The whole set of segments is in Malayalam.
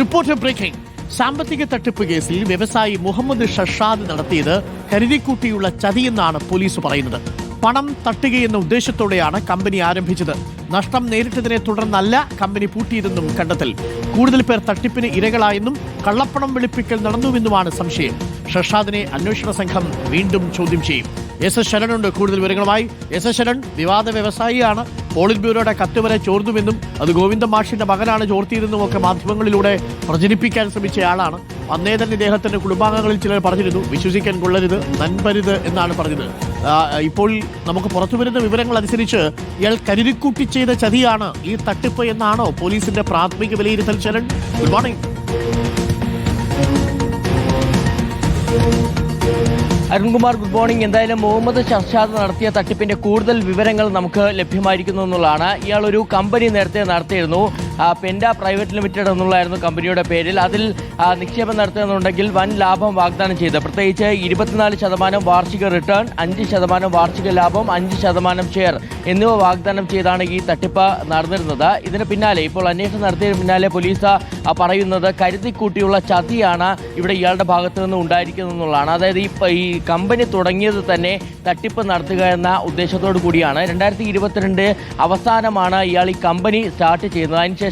Reporter breaking. സാമ്പത്തിക തട്ടിപ്പ് കേസിൽ വ്യവസായി മുഹമ്മദ് ഷഷാദ് നടത്തിയത് കരുതിക്കൂട്ടിയുള്ള ചതിയെന്നാണ് പോലീസ് പറയുന്നത്. പണം തട്ടുകയെന്ന ഉദ്ദേശത്തോടെയാണ് കമ്പനി ആരംഭിച്ചത്. നഷ്ടം നേരിട്ടതിനെ തുടർന്നല്ല കമ്പനി പൂട്ടിയതെന്നും കണ്ടെത്തൽ. കൂടുതൽ പേർ തട്ടിപ്പിന് ഇരകളായെന്നും കള്ളപ്പണം വെളുപ്പിക്കൽ നടന്നുവെന്നുമാണ് സംശയം. ഷഷാദിനെ അന്വേഷണ സംഘം വീണ്ടും ചോദ്യം ചെയ്യും. എസ് എസ് ശരണുണ്ട് കൂടുതൽ വിവരങ്ങളുമായി. എസ് എസ് ശരൺ വിവാദ വ്യവസായിയാണ്. പോളിറ്റ് ബ്യൂറോയുടെ കത്ത് വരെ ചോർന്നുവെന്നും അത് ഗോവിന്ദ മാഷിന്റെ മകനാണ് ചോർത്തിയതെന്നും ഒക്കെ മാധ്യമങ്ങളിലൂടെ പ്രചരിപ്പിക്കാൻ ശ്രമിച്ചയാളാണ് അന്നേ തന്നെ ഇദ്ദേഹത്തിന്റെ കുടുംബാംഗങ്ങളിൽ ചിലർ പറഞ്ഞിരുന്നു വിശ്വസിക്കാൻ കൊള്ളരുത് നൻപരുത് എന്നാണ് പറഞ്ഞത്. ഇപ്പോൾ നമുക്ക് പുറത്തു വരുന്ന വിവരങ്ങൾ അനുസരിച്ച് ഇയാൾ കരുതിക്കൂട്ടി ചെയ്ത ചതിയാണ് ഈ തട്ടിപ്പ് എന്നാണോ പോലീസിന്റെ പ്രാഥമിക വിലയിരുത്തൽ Sharan? Good morning. Arunkumar good morning. എന്തായാലും മുഹമ്മദ് ഷർഷാദ് നടത്തിയ തട്ടിപ്പിന്റെ കൂടുതൽ വിവരങ്ങൾ നമുക്ക് ലഭ്യമായിരിക്കുന്നു എന്നുള്ളതാണ്. ഇയാൾ ഒരു കമ്പനി നേരത്തെ നടത്തിയിരുന്നു. പെൻഡ പ്രൈവറ്റ് ലിമിറ്റഡ് എന്നുള്ളതായിരുന്നു കമ്പനിയുടെ പേരിൽ. അതിൽ നിക്ഷേപം നടത്തുന്നുണ്ടെങ്കിൽ വൻ ലാഭം വാഗ്ദാനം ചെയ്ത്. പ്രത്യേകിച്ച് ഇരുപത്തിനാല് ശതമാനം വാർഷിക റിട്ടേൺ അഞ്ച് ശതമാനം വാർഷിക ലാഭം അഞ്ച് ശതമാനം ഷെയർ എന്നിവ വാഗ്ദാനം ചെയ്താണ് ഈ തട്ടിപ്പ് നടന്നിരുന്നത്. ഇതിന് പിന്നാലെ ഇപ്പോൾ അന്വേഷണം നടത്തിയതിന് പിന്നാലെ പോലീസ് പറയുന്നത് കരുതിക്കൂട്ടിയുള്ള ചതിയാണ് ഇവിടെ ഇയാളുടെ ഭാഗത്തു നിന്ന് ഉണ്ടായിരിക്കുന്നത് എന്നുള്ളതാണ്. അതായത് ഈ ഈ കമ്പനി തുടങ്ങിയത് തന്നെ തട്ടിപ്പ് നടത്തുക എന്ന ഉദ്ദേശത്തോടു കൂടിയാണ്. രണ്ടായിരത്തി ഇരുപത്തിരണ്ട് അവസാനമാണ് ഇയാൾ ഈ കമ്പനി സ്റ്റാർട്ട് ചെയ്യുന്നത്. അതിനുശേഷം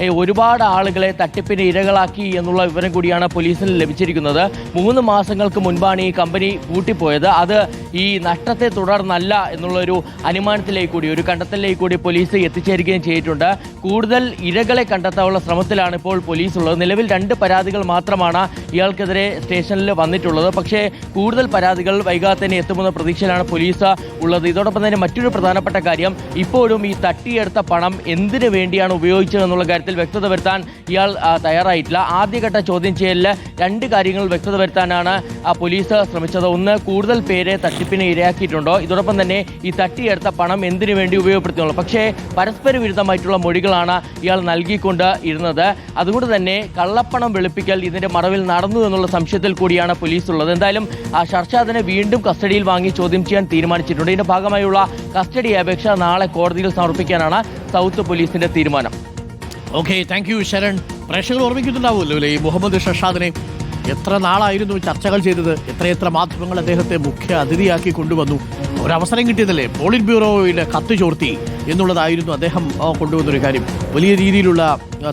ഏ, ഒരുപാട് ആളുകളെ തട്ടിപ്പിന് ഇരകളാക്കി എന്നുള്ള വിവരം കൂടിയാണ് പോലീസിന് ലഭിച്ചിരിക്കുന്നത്. മൂന്ന് മാസങ്ങൾക്ക് മുൻപാണ് ഈ കമ്പനി പൂട്ടിപ്പോയത്. അത് ഈ നഷ്ടത്തെ തുടർന്നല്ല എന്നുള്ളൊരു അനുമാനത്തിലേക്ക് കൂടി ഒരു കണ്ടെത്തലിലേക്ക് കൂടി പോലീസ് എത്തിച്ചേരുകയും ചെയ്തിട്ടുണ്ട്. കൂടുതൽ ഇരകളെ കണ്ടെത്താനുള്ള ശ്രമത്തിലാണ് ഇപ്പോൾ പോലീസ് ഉള്ളത് നിലവിൽ രണ്ട് പരാതികൾ മാത്രമാണ് ഇയാൾക്കെതിരെ സ്റ്റേഷനിൽ വന്നിട്ടുള്ളത്. പക്ഷേ കൂടുതൽ പരാതികൾ വൈകാതെ തന്നെ എത്തുമെന്ന പ്രതീക്ഷയിലാണ് പോലീസ് ഉള്ളത്. ഇതോടൊപ്പം തന്നെ മറ്റൊരു പ്രധാനപ്പെട്ട കാര്യം ഇപ്പോഴും ഈ തട്ടിയെടുത്ത പണം എന്തിനു വേണ്ടിയാണ് ഉപയോഗിച്ചതെന്നുള്ള കാര്യത്തിൽ വ്യക്തത വരുത്താൻ ഇയാൾ തയ്യാറായിട്ടില്ല. ആദ്യഘട്ട ചോദ്യം ചെയ്യലിൽ രണ്ട് കാര്യങ്ങൾ വ്യക്തത വരുത്താനാണ് പോലീസ് ശ്രമിച്ചത്. ഒന്ന് കൂടുതൽ പേരെ തട്ടിപ്പിന് ഇരയാക്കിയിട്ടുണ്ടോ? ഇതോടൊപ്പം തന്നെ ഈ തട്ടിയെടുത്ത പണം എന്തിനു വേണ്ടി ഉപയോഗപ്പെടുത്തുന്നുള്ളൂ? പക്ഷേ പരസ്പര വിരുദ്ധമായിട്ടുള്ള മൊഴികളാണ് ഇയാൾ നൽകിക്കൊണ്ട് ഇരുന്നത്. അതുകൊണ്ട് തന്നെ കള്ളപ്പണം വെളുപ്പിക്കൽ ഇതിന്റെ മറവിൽ നടന്നു എന്നുള്ള സംശയത്തിൽ കൂടിയാണ് പോലീസ് ഉള്ളത് എന്തായാലും ആ ഷർഷാദിനെ വീണ്ടും കസ്റ്റഡിയിൽ വാങ്ങി ചോദ്യം ചെയ്യാൻ തീരുമാനിച്ചിട്ടുണ്ട്. ഇതിന്റെ ഭാഗമായുള്ള കസ്റ്റഡി അപേക്ഷ നാളെ കോടതിയിൽ സമർപ്പിക്കാനാണ് സൗത്ത് പോലീസിന്റെ തീരുമാനം. ഓക്കെ താങ്ക് യു ശരൺ പ്രേക്ഷകർ ഓർമ്മിക്കുന്നുണ്ടാവുമല്ലോ അല്ലേ? ഈ മുഹമ്മദ് ഷഷാദിനെ എത്ര നാളായിരുന്നു ചർച്ചകൾ ചെയ്തത്? എത്രയെത്ര മാധ്യമങ്ങൾ അദ്ദേഹത്തെ മുഖ്യ അതിഥിയാക്കി കൊണ്ടുവന്നു? ഒരവസരം കിട്ടിയതല്ലേ? പോളിറ്റ് ബ്യൂറോയുടെ കത്ത് ചോർത്തി എന്നുള്ളതായിരുന്നു അദ്ദേഹം കൊണ്ടുവന്നൊരു കാര്യം. വലിയ രീതിയിലുള്ള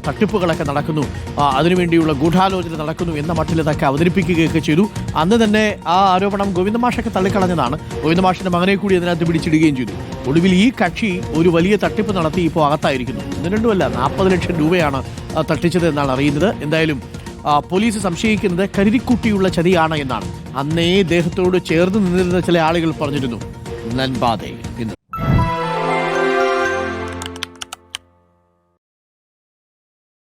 തട്ടിപ്പുകളൊക്കെ നടക്കുന്നു. അതിനുവേണ്ടിയുള്ള ഗൂഢാലോചന നടക്കുന്നു എന്ന മട്ടിൽ ഇതൊക്കെ അവതരിപ്പിക്കുകയൊക്കെ ചെയ്തു. അന്ന് തന്നെ ആ ആരോപണം ഗോവിന്ദമാഷൊക്കെ തള്ളിക്കളഞ്ഞതാണ്. ഗോവിന്ദമാഷിന്റെ മകനെ കൂടി അതിനകത്ത് പിടിച്ചിടുകയും ചെയ്തു. ഒടുവിൽ ഈ കക്ഷി ഒരു വലിയ തട്ടിപ്പ് നടത്തി ഇപ്പോൾ അകത്തായിരിക്കുന്നു. ഒന്ന് രണ്ടുമല്ല നാൽപ്പത് ലക്ഷം രൂപയാണ് തട്ടിച്ചത് എന്നാണ് അറിയുന്നത്. എന്തായാലും പോലീസ് സംശയിക്കുന്നത് കരുതിക്കുട്ടിയുള്ള ചതിയാണ് എന്നാണ്. അന്നേ ദേഹത്തോട് ചേർന്ന് നിന്നിരുന്ന ചില ആളുകൾ പറഞ്ഞിരുന്നു. നൻപാതെ